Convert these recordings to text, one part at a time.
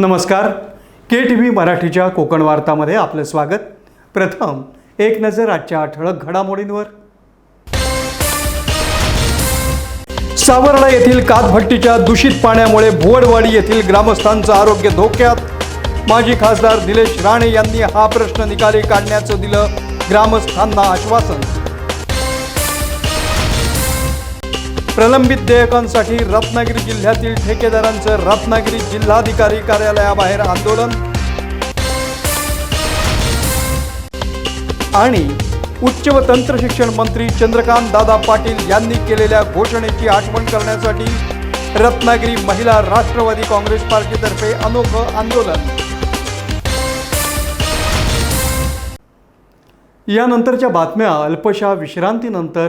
नमस्कार. के T V मराठीच्या कोकण वार्तामध्ये आपलं स्वागत. प्रथम एक नजर आजच्या ठळक घडामोडींवर. सावर्डा येथील कातभट्टीच्या दूषित पाण्यामुळे भुवडवाडी येथील ग्रामस्थांचं आरोग्य धोक्यात. माजी खासदार निलेश राणे यांनी हा प्रश्न निकाली काढण्याचं दिलं ग्रामस्थांना आश्वासन. प्रलंबित देयकांसाठी रत्नागिरी जिल्ह्यातील ठेकेदारांचं रत्नागिरी जिल्हाधिकारी कार्यालयाबाहेर आंदोलन. आणि उच्च व तंत्र शिक्षण मंत्री चंद्रकांत दादा पाटील यांनी केलेल्या घोषणेची आठवण करण्यासाठी रत्नागिरी महिला राष्ट्रवादी काँग्रेस पार्टीतर्फे अनोखं आंदोलन. यानंतरच्या बातम्या अल्पशा विश्रांतीनंतर.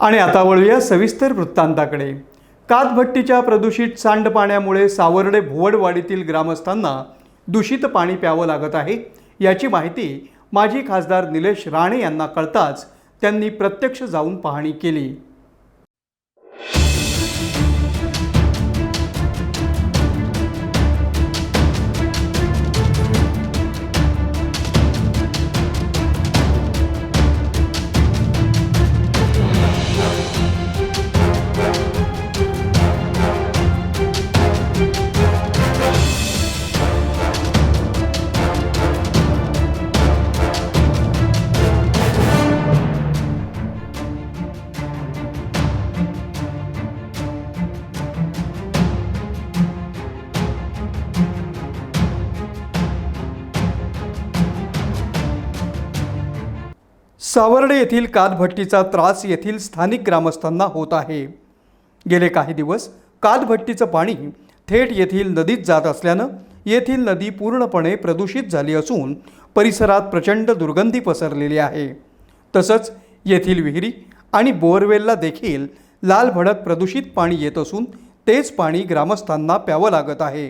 आणि आता वळूया सविस्तर वृत्तांताकडे. कातभट्टीच्या प्रदूषित सांडपाण्यामुळे सावर्डे भुवडवाडीतील ग्रामस्थांना दूषित पाणी प्यावं लागत आहे याची माहिती माजी खासदार निलेश राणे यांना कळताच त्यांनी प्रत्यक्ष जाऊन पाहणी केली. सावर्डे येथील कातभट्टीचा त्रास येथील स्थानिक ग्रामस्थांना होत आहे. गेले काही दिवस कातभट्टीचं पाणी थेट येथील नदीत जात असल्यानं येथील नदी पूर्णपणे प्रदूषित झाली असून परिसरात प्रचंड दुर्गंधी पसरलेली आहे. तसंच येथील विहिरी आणि बोअरवेलला देखील लाल भडक प्रदूषित पाणी येत असून तेच पाणी ग्रामस्थांना प्यावं लागत आहे.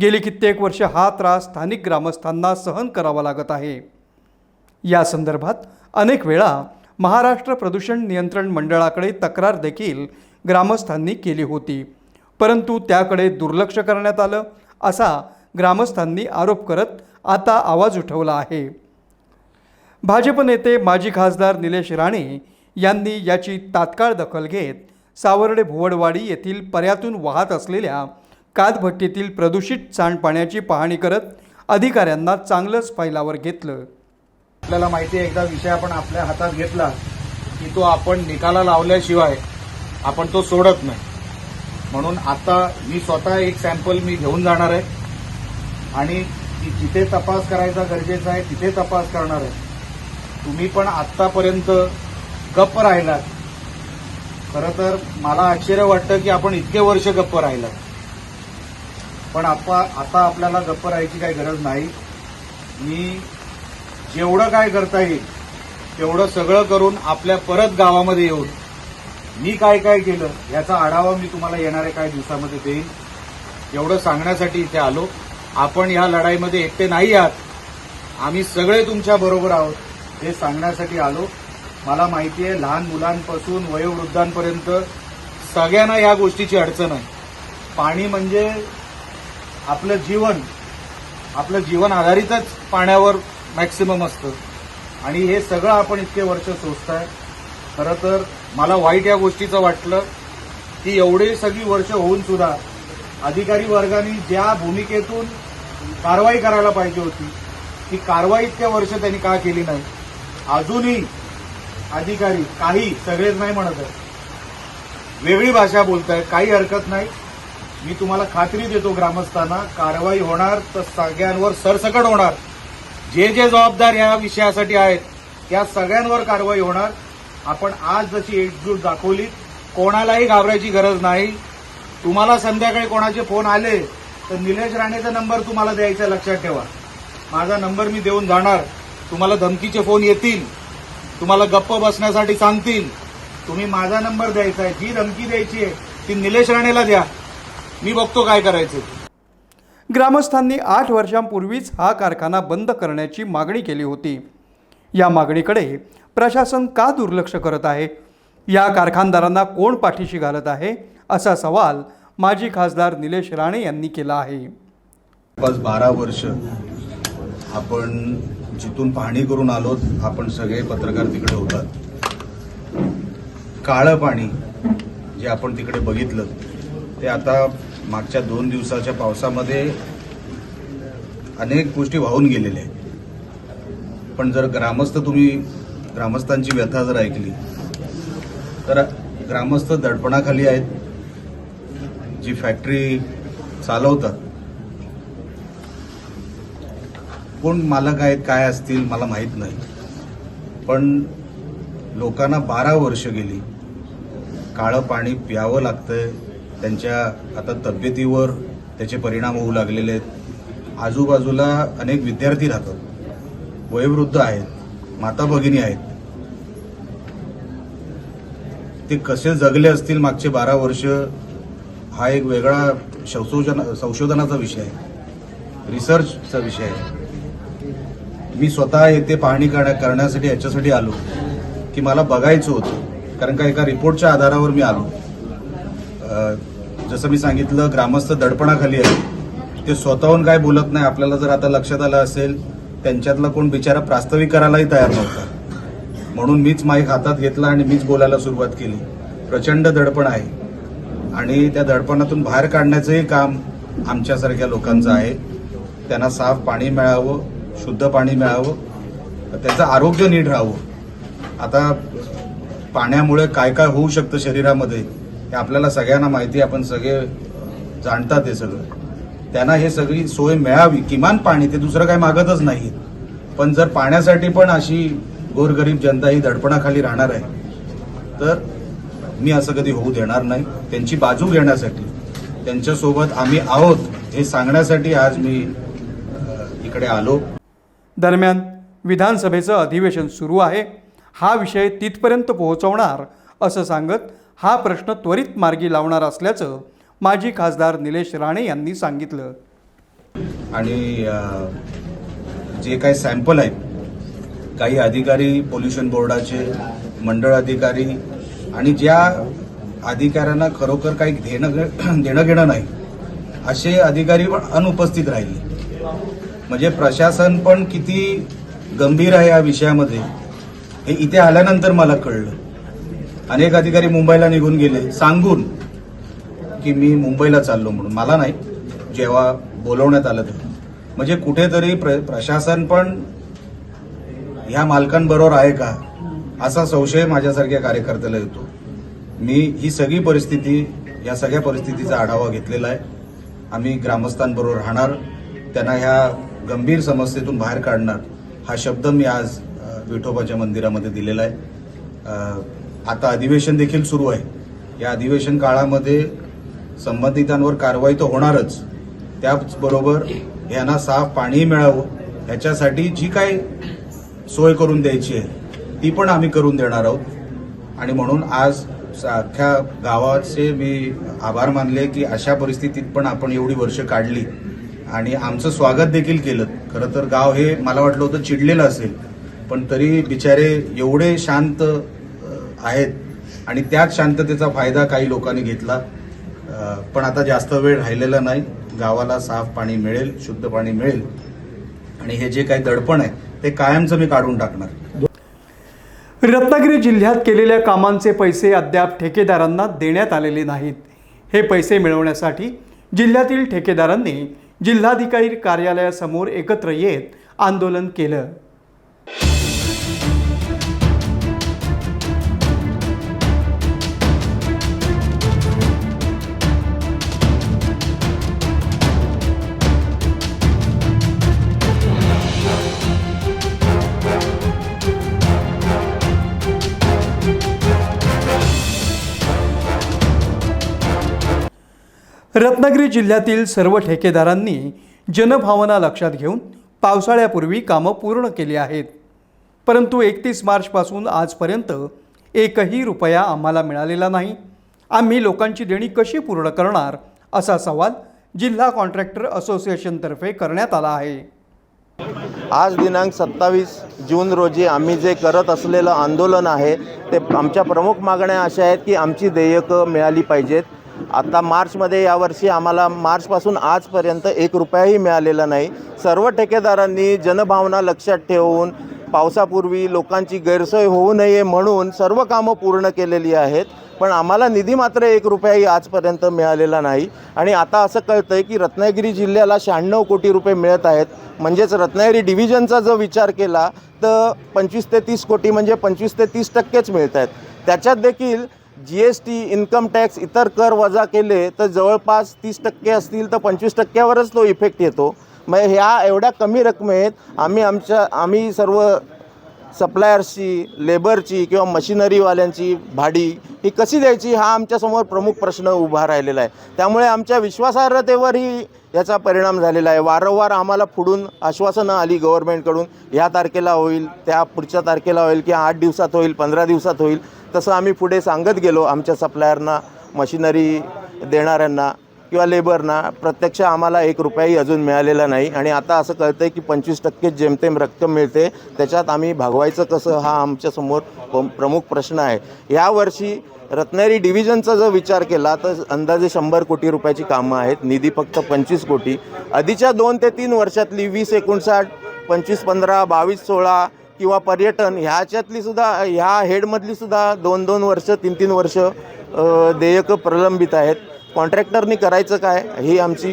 गेली कित्येक वर्ष हा त्रास स्थानिक ग्रामस्थांना सहन करावा लागत आहे. या संदर्भात अनेक वेळा महाराष्ट्र प्रदूषण नियंत्रण मंडळाकडे तक्रार देखील ग्रामस्थांनी केली होती. परंतु त्याकडे दुर्लक्ष करण्यात आलं असा ग्रामस्थांनी आरोप करत आता आवाज उठवला आहे. भाजप नेते माजी खासदार निलेश राणे यांनी याची तात्काळ दखल घेत सावर्डे भुवडवाडी येथील पर्यातून वाहत असलेल्या कातभट्टीतील प्रदूषित सांडपाण्याची पाहणी करत अधिकाऱ्यांना चांगलंच फैलावर घेतलं. आपल्याला माहिती आहे एकदा विषय आपण आपल्या हातात घेतला की तो आपण निकाला लावल्याशिवाय आपण तो सोडत नाही. म्हणून आता मी स्वतः एक सॅम्पल मी घेऊन जाणार आहे. आणि जिथे तपास करायचा गरजेचा आहे तिथे तपास करणार आहे. तुम्ही पण आत्तापर्यंत गप्प राहिलात. खरं तर मला आश्चर्य वाटतं की आपण इतके वर्ष गप्प राहिलात. पण आता आता आपल्याला गप्प राहायची काही गरज नाही. मी जेवढं काय करता येईल तेवढं सगळं करून आपल्या परत गावामध्ये येऊन मी काय काय केलं याचा आढावा मी तुम्हाला येणाऱ्या काही दिवसामध्ये देईन. एवढं सांगण्यासाठी इथे आलो. आपण या लढाईमध्ये एकटे नाही आहात. आम्ही सगळे तुमच्या बरोबर आहोत. हे सांगण्यासाठी आलो. मला माहिती आहे लहान मुलांपासून वयोवृद्धांपर्यंत सगळ्यांना या गोष्टीची अडचण आहे. पाणी म्हणजे आपलं जीवन आपलं जीवन आधारितच पाण्यावर मॅक्सिमम असतं. आणि हे सगळं आपण इतके वर्ष सोचताय खरं तर मला वाईट या गोष्टीचं वाटलं की एवढे सगळी वर्ष होऊन सुद्धा अधिकारी वर्गाने ज्या भूमिकेतून कारवाई करायला पाहिजे होती ती कारवाई इतक्या वर्ष त्यांनी का केली नाही? अजूनही अधिकारी काही सगळेच नाही म्हणत आहेत. वेगळी भाषा बोलतायत काही हरकत नाही. मी तुम्हाला खात्री देतो ग्रामस्थांना कारवाई होणार तर सगळ्यांवर सरसकट होणार. जे जे जबाबदार या विषयासाठी आहेत त्या सगळ्यांवर कारवाई होणार. आपण आज जशी एकजूट दाखवली कोणालाही घाबरायची गरज नाही. तुम्हाला संध्याकाळी कोणाचे फोन आले तर निलेश राणेचा नंबर तुम्हाला द्यायचा लक्षात ठेवा. माझा नंबर मी देऊन जाणार. तुम्हाला धमकीचे फोन येतील. तुम्हाला गप्प बसण्यासाठी सांगतील. तुम्ही माझा नंबर द्यायचा आहे. जी धमकी द्यायची आहे ती निलेश राणेला द्या. मी बघतो काय करायचं. ग्रामस्थांनी आठ वर्षांपूर्वीच हा कारखाना बंद करण्याची मागणी केली होती. या मागणीकडे प्रशासन का दुर्लक्ष करत आहे? या कारखानदारांना कोण पाठीशी घालत आहे? असा सवाल माजी खासदार निलेश राणे यांनी केला आहे. पाच बारा वर्ष आपण जिथून पाहणी करून आलो आपण सगळे पत्रकार तिकडे होतात. काळं पाणी जे आपण तिकडे बघितलं ते आता मागच्या दोन दिवसाच्या पावसामध्ये अनेक गोष्टी वाहून गेलेल्या आहेत. पण जर ग्रामस्थ तुम्ही ग्रामस्थांची व्यथा जर ऐकली तर ग्रामस्थ दडपणाखाली आहेत. जी फॅक्टरी चालवतात. कोण मालक आहेत काय असतील मला माहीत नाही. पण लोकांना बारा वर्ष गेली काळं पाणी प्यावं लागतंय. त्यांच्या आता तब्येतीवर त्याचे परिणाम होऊ लागलेले आहेत. आजूबाजूला अनेक विद्यार्थी राहतात. वयोवृद्ध आहेत. माता भगिनी आहेत. ते कसे जगले असतील मागचे बारा वर्ष हा एक वेगळा संशोधन संशोधनाचा विषय आहे. रिसर्चचा विषय आहे. मी स्वतः येथे पाहणी करण्या- करण्यासाठी याच्यासाठी आलो की मला बघायचं होतं. कारण का एका रिपोर्टच्या आधारावर मी आलो. जसं मी सांगितलं ग्रामस्थ दडपणाखाली आहे ते स्वतःहून काय बोलत नाही आपल्याला जर आता लक्षात आलं असेल त्यांच्यातला कोण बिचारा प्रास्ताविक करायलाही तयार नव्हता. म्हणून मीच माईक हातात घेतला आणि मीच बोलायला सुरुवात केली. प्रचंड दडपण आहे. आणि त्या दडपणातून बाहेर काढण्याचंही काम आमच्यासारख्या लोकांचं आहे. त्यांना साफ पाणी मिळावं शुद्ध पाणी मिळावं त्याचं आरोग्य नीट राहावं. आता पाण्यामुळे काय काय होऊ शकतं शरीरामध्ये हे आपल्याला सगळ्यांना माहिती आपण सगळे जाणतात हे सगळं. त्यांना हे सगळी सोय मिळावी किमान पाणी ते दुसरं काही मागतच नाही पण जर पाण्यासाठी पण अशी गोरगरीब जनता ही दडपणाखाली राहणार आहे तर मी असं कधी होऊ देणार नाही. त्यांची बाजू घेण्यासाठी त्यांच्यासोबत आम्ही आहोत हे सांगण्यासाठी आज मी इकडे आलो. दरम्यान विधानसभेचं अधिवेशन सुरू आहे. हा विषय तिथपर्यंत पोहोचवणार असं सांगत हा प्रश्न त्वरित मार्गी लावणार असल्याचं माजी खासदार निलेश राणे यांनी सांगितलं. आणि जे काही सॅम्पल आहेत काही अधिकारी पोल्युशन बोर्डाचे मंडळ अधिकारी आणि ज्या अधिकाऱ्यांना खरोखर काही देणं देणं घेणं नाही असे अधिकारी पण अनुपस्थित राहिले. म्हणजे प्रशासन पण किती गंभीर आहे या विषयामध्ये हे इथे आल्यानंतर मला कळलं. अनेक अधिकारी मुंबईला निघून गेले. सांगून की मी मुंबईला चाललो म्हणून. मला नाही. जेव्हा बोलवण्यात आलं तेव्हा. म्हणजे कुठेतरी प्र प्रशासन पण ह्या मालकांबरोबर आहे का? असा संशय माझ्यासारख्या कार्यकर्त्याला येतो. मी ही सगळी परिस्थिती या सगळ्या परिस्थितीचा आढावा घेतलेला आहे. आम्ही ग्रामस्थांबरोबर राहणार. त्यांना ह्या गंभीर समस्येतून बाहेर काढणार हा शब्द मी आज विठोबाच्या मंदिरामध्ये दिलेला आहे. आता अधिवेशन देखील सुरू आहे. या अधिवेशन काळामध्ये संबंधितांवर कारवाई तर होणारच. त्याचबरोबर यांना साफ पाणी मिळावं ह्याच्यासाठी जी काय सोय करून द्यायची आहे ती पण आम्ही करून देणार आहोत. आणि म्हणून आज सारख्या अख्ख्या गावाचे मी आभार मानले की अशा परिस्थितीत पण आपण एवढी वर्ष काढली. आणि आमचं स्वागत देखील केलं. खरं तर गाव हे मला वाटलं होतं चिडलेलं असेल. पण तरी बिचारे एवढे शांत आहेत. आणि त्याच शांततेचा फायदा काही लोकांनी घेतला. पण आता जास्त वेळ राहिलेला नाही. गावाला साफ पाणी मिळेल शुद्ध पाणी मिळेल. आणि हे जे काही दडपण आहे ते कायमचं मी काढून टाकणार. रत्नागिरी जिल्ह्यात केलेल्या कामांचे पैसे अद्याप ठेकेदारांना देण्यात आलेले नाहीत. हे पैसे मिळवण्यासाठी जिल्ह्यातील ठेकेदारांनी जिल्हाधिकारी कार्यालयासमोर एकत्र येत आंदोलन केलं. रत्नागिरी जिल्ह्यातील सर्व ठेकेदारांनी जनभावना लक्षात घेऊन पावसाळ्यापूर्वी कामं पूर्ण केली आहेत. परंतु एकतीस मार्चपासून आजपर्यंत एकही रुपया आम्हाला मिळालेला नाही. आम्ही लोकांची देणी कशी पूर्ण करणार असा सवाल जिल्हा कॉन्ट्रॅक्टर असोसिएशनतर्फे करण्यात आला आहे. आज दिनांक सत्तावीस जून रोजी आम्ही जे करत असलेलं आंदोलन आहे ते आमच्या प्रमुख मागण्या अशा आहेत की आमची देयकं मिळाली पाहिजेत. आता मार्चमध्ये यावर्षी आम्हाला मार्चपासून आजपर्यंत एक रुपयाही मिळालेला नाही. सर्व ठेकेदारांनी जनभावना लक्षात ठेवून पावसापूर्वी लोकांची गैरसोय होऊ नये म्हणून सर्व कामं पूर्ण केलेली आहेत. पण आम्हाला निधी मात्र एक रुपयाही आजपर्यंत मिळालेला नाही. आणि आता असं कळतं आहे की रत्नागिरी जिल्ह्याला शहाण्णव कोटी रुपये मिळत आहेत. म्हणजेच रत्नागिरी डिव्हिजनचा जर विचार केला तर पंचवीस ते तीस कोटी म्हणजे पंचवीस ते तीस टक्केच मिळत आहेत. त्याच्यात देखील G S T income tax इतर कर वजा केले तर जवळपास तीस टक्के असतील तर पंचवीस टक्क्यावरच तो इफेक्ट येतो. मग ह्या एवढ्या कमी रकमेत आम्ही आमच्या आम्ही सर्व सप्लायर्सची लेबरची किंवा मशिनरीवाल्यांची भाडी ही कशी द्यायची हा आमच्यासमोर प्रमुख प्रश्न उभा राहिलेला आहे. त्यामुळे आमच्या विश्वासार्हतेवरही याचा परिणाम झालेला आहे. वारंवार आम्हाला पुढून आश्वासनं आली गव्हर्नमेंटकडून ह्या तारखेला होईल त्या पुढच्या तारखेला होईल किंवा आठ दिवसात होईल पंधरा दिवसात होईल. तसं आम्ही पुढे सांगत गेलो आमच्या सप्लायरना मशिनरी देणाऱ्यांना. किंवा लेबरना प्रत्यक्ष आम्हाला एक रुपयाही अजून मिळालेला नाही. आणि आता असं कळतं आहे की पंचवीस टक्के जेमतेम रक्कम मिळते. त्याच्यात आम्ही भागवायचं कसं हा आमच्यासमोर प- प्रमुख प्रश्न आहे. यावर्षी रत्नागिरी डिव्हिजनचा जर विचार केला तर अंदाजे शंभर कोटी रुपयाची कामं आहेत. निधी फक्त पंचवीस कोटी. आधीच्या दोन ते तीन वर्षातली वीस एकोणसाठ पंचवीस पंधरा बावीस सोळा किंवा पर्यटन ह्याच्यातली सुद्धा ह्या हेडमधली सुद्धा दोन दोन वर्ष तीन तीन वर्ष देयकं प्रलंबित आहेत. कॉन्ट्रॅक्टरनी करायचं काय ही आमची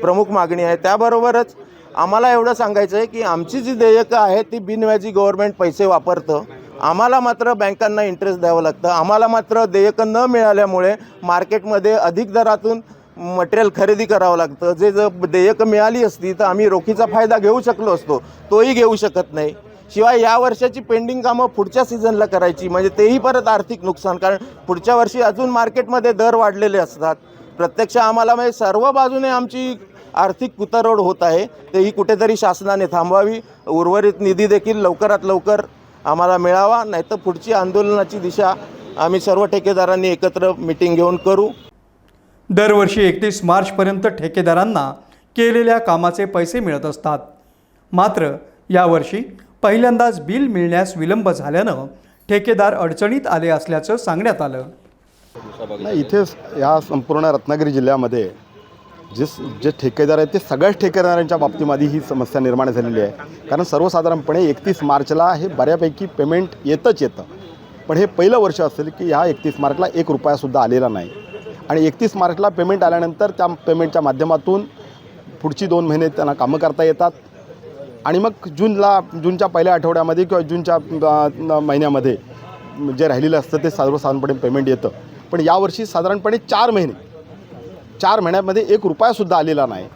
प्रमुख मागणी आहे. त्याबरोबरच आम्हाला एवढं सांगायचं आहे की आमची जी देयकं आहेत ती बिनव्याजी गव्हर्नमेंट पैसे वापरतं. आम्हाला मात्र बँकांना इंटरेस्ट द्यावं लागतं. आम्हाला मात्र देयकं न मिळाल्यामुळे मार्केटमध्ये अधिक दरातून मटेरियल खरेदी करावं लागतं. जे जर देयकं मिळाली असती तर आम्ही रोखीचा फायदा घेऊ शकलो असतो. तोही घेऊ शकत नाही. शिवाय या वर्षाची पेंडिंग कामं पुढच्या सीझनला करायची. म्हणजे तेही परत आर्थिक नुकसान कारण पुढच्या वर्षी अजून मार्केटमध्ये दर वाढलेले असतात. प्रत्यक्ष आम्हाला म्हणजे सर्व बाजूने आमची आर्थिक कुतरोड होत आहे. तेही कुठेतरी शासनाने थांबवावी. उर्वरित निधी देखील लवकरात लवकर आम्हाला मिळावा. नाहीतर पुढची आंदोलनाची दिशा आम्ही सर्व ठेकेदारांनी एकत्र मिटिंग घेऊन करू. दरवर्षी एकतीस मार्चपर्यंत ठेकेदारांना केलेल्या कामाचे पैसे मिळत असतात. मात्र यावर्षी पहिल्यांदाच बिल मिळण्यास विलंब झाल्यानं ठेकेदार अडचणीत आले असल्याचं सांगण्यात आलं. नाही इथेच या संपूर्ण रत्नागिरी जिल्ह्यामध्ये जे जे ठेकेदार आहेत ते सगळ्याच ठेकेदारांच्या बाबतीमध्ये ही समस्या निर्माण झालेली आहे. कारण सर्वसाधारणपणे एकतीस मार्चला हे बऱ्यापैकी पेमेंट येतच येतं. पण हे पहिलं वर्ष असेल की ह्या एकतीस मार्चला एक रुपयासुद्धा आलेला नाही. आणि एकतीस मार्चला पेमेंट आल्यानंतर त्या पेमेंटच्या माध्यमातून पुढची दोन महिने त्यांना कामं करता येतात. आणि मग जूनला जूनच्या पहिल्या आठवड्यामध्ये किंवा जूनच्या महिन्यामध्ये जे राहिलेलं असतं ते सर्वसाधारणपणे पेमेंट येतं. पण यावर्षी साधारणपणे चार महिने चार महिन्यामध्ये एक रुपयासुद्धा आलेला नाही.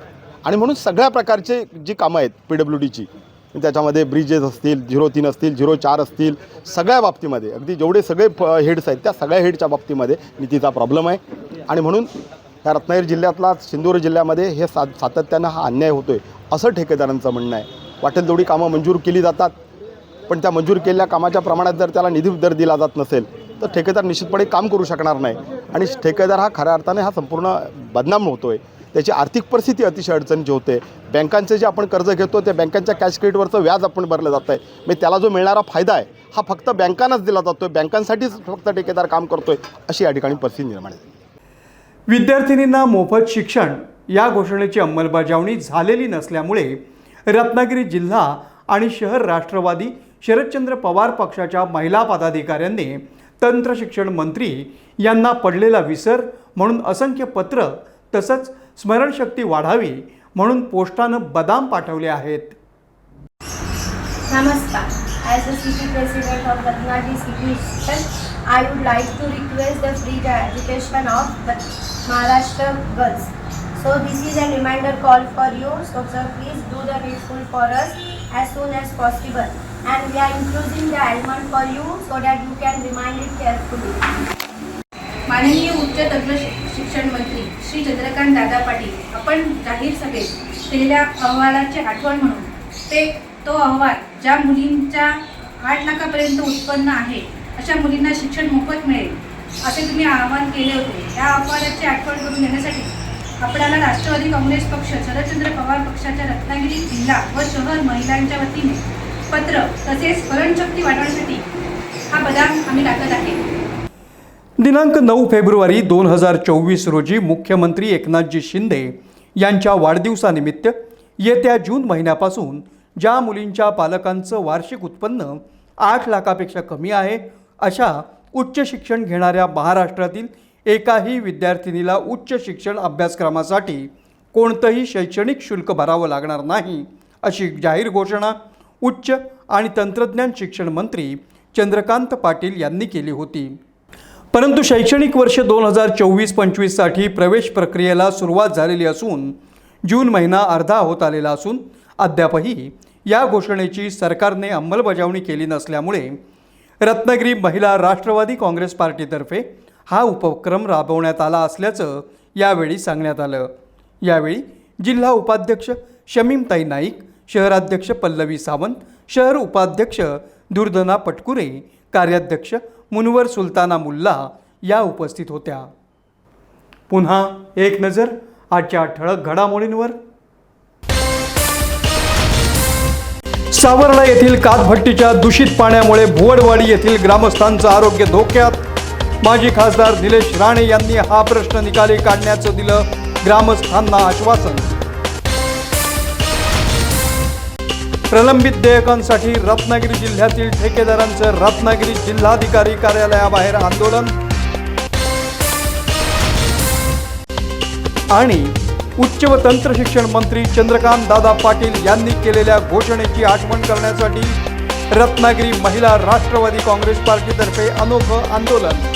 आणि म्हणून सगळ्या प्रकारचे जी कामं आहेत पी डब्ल्यू डीची त्याच्यामध्ये ब्रिजेस असतील झिरो तीन असतील झिरो चार असतील सगळ्या बाबतीमध्ये अगदी जेवढे सगळे हेड्स आहेत त्या सगळ्या हेडच्या बाबतीमध्ये निधीचा प्रॉब्लेम आहे. आणि म्हणून त्या रत्नागिरी जिल्ह्यातला सिंधुदुर्ग जिल्ह्यामध्ये हे सा सातत्यानं हा अन्याय होतो आहे असं ठेकेदारांचं म्हणणं आहे. वाटेल तेवढी कामं मंजूर केली जातात. पण त्या मंजूर केलेल्या कामाच्या प्रमाणात जर त्याला निधी दर दिला जात नसेल तर ठेकेदार निश्चितपणे काम करू शकणार नाही. आणि ठेकेदार हा खऱ्या अर्थाने हा संपूर्ण बदनाम होतो आहे त्याची आर्थिक परिस्थिती अतिशय अडचणीची होते. बँकांचे जे आपण कर्ज घेतो त्या बँकांच्या कॅश क्रेडिटवरचं व्याज आपण भरलं जातं आहे म्हणजे त्याला जो मिळणारा फायदा आहे हा फक्त बँकांनाच दिला जातो आहे बँकांसाठीच फक्त ठेकेदार काम करतो आहे अशी या ठिकाणी परिस्थिती निर्माण झाली. विद्यार्थिनींना मोफत शिक्षण या घोषणेची अंमलबजावणी झालेली नसल्यामुळे रत्नागिरी जिल्हा आणि शहर राष्ट्रवादी शरदचंद्र पवार पक्षाच्या महिला पदाधिकाऱ्यांनी तंत्र शिक्षण मंत्री यांना पडलेला विसर म्हणून असंख्य पत्र तसंच स्मरणशक्ती वाढावी म्हणून पोस्टानं बदाम पाठवले आहेत. नमस्कार. So this is a reminder call for you. So sir, please do the needful for us as soon as possible. And we are including the almond for you so that you can remind it carefully. माननीय उच्च तंत्र शिक्षण मंत्री श्री चंद्रकांत दादा पाटील आपण जाहीर सभेत केलेल्या अहवालाची आठवण म्हणून ते तो अहवाल ज्या मुलींच्या आठ लाखापर्यंत उत्पन्न आहे अशा मुलींना शिक्षण मोफत मिळेल असे तुम्ही आवाहन केले होते या अहवालाची आठवण करून देण्यासाठी आपल्याला राष्ट्रवादी काँग्रेस पक्ष शरदचंद्र पवार पक्षाच्या रत्नागिरी जिल्हा व शहर महिलांच्या वतीने पत्र तसेच स्मरणशक्ती वाढवण्यासाठी हा बदाम आम्ही टाकत आहे. दिनांक नऊ फेब्रुवारी दोन हजार चोवीस रोजी मुख्यमंत्री एकनाथजी शिंदे यांच्या वाढदिवसानिमित्त येत्या जून महिन्यापासून ज्या मुलींच्या पालकांचं वार्षिक उत्पन्न आठ लाखापेक्षा कमी आहे अशा उच्च शिक्षण घेणाऱ्या महाराष्ट्रातील एकाही विद्यार्थिनीला उच्च शिक्षण अभ्यासक्रमासाठी कोणतंही शैक्षणिक शुल्क भरावं लागणार नाही अशी जाहीर घोषणा उच्च आणि तंत्रज्ञान शिक्षण मंत्री चंद्रकांत पाटील यांनी केली होती. परंतु शैक्षणिक वर्ष दोन हजार चोवीस पंचवीससाठी प्रवेश प्रक्रियेला सुरुवात झालेली असून जून महिना अर्धा होत आलेला असून अद्यापही या घोषणेची सरकारने अंमलबजावणी केली नसल्यामुळे रत्नागिरी महिला राष्ट्रवादी काँग्रेस पार्टीतर्फे हा उपक्रम राबवण्यात आला असल्याचं यावेळी सांगण्यात आलं. यावेळी जिल्हा उपाध्यक्ष शमीमताई नाईक शहराध्यक्ष पल्लवी सावंत शहर उपाध्यक्ष दुर्दना पटकुरे कार्याध्यक्ष मुनवर सुलताना मुल्ला या उपस्थित होत्या. पुन्हा एक नजर आजच्या ठळक घडामोडींवर. सावर्डा येथील कातभट्टीच्या दूषित पाण्यामुळे भुवडवाडी येथील ग्रामस्थांचं आरोग्य धोक्यात. माजी खासदार निलेश राणे यांनी हा प्रश्न निकाली काढण्याचं दिलं ग्रामस्थांना आश्वासन. प्रलंबित देयकांसाठी रत्नागिरी जिल्ह्यातील ठेकेदारांचं रत्नागिरी जिल्हाधिकारी कार्यालयाबाहेर आंदोलन. आणि उच्च व तंत्र शिक्षण मंत्री चंद्रकांत दादा पाटील यांनी केलेल्या घोषणेची आठवण करण्यासाठी रत्नागिरी महिला राष्ट्रवादी काँग्रेस पार्टीतर्फे अनोखं आंदोलन.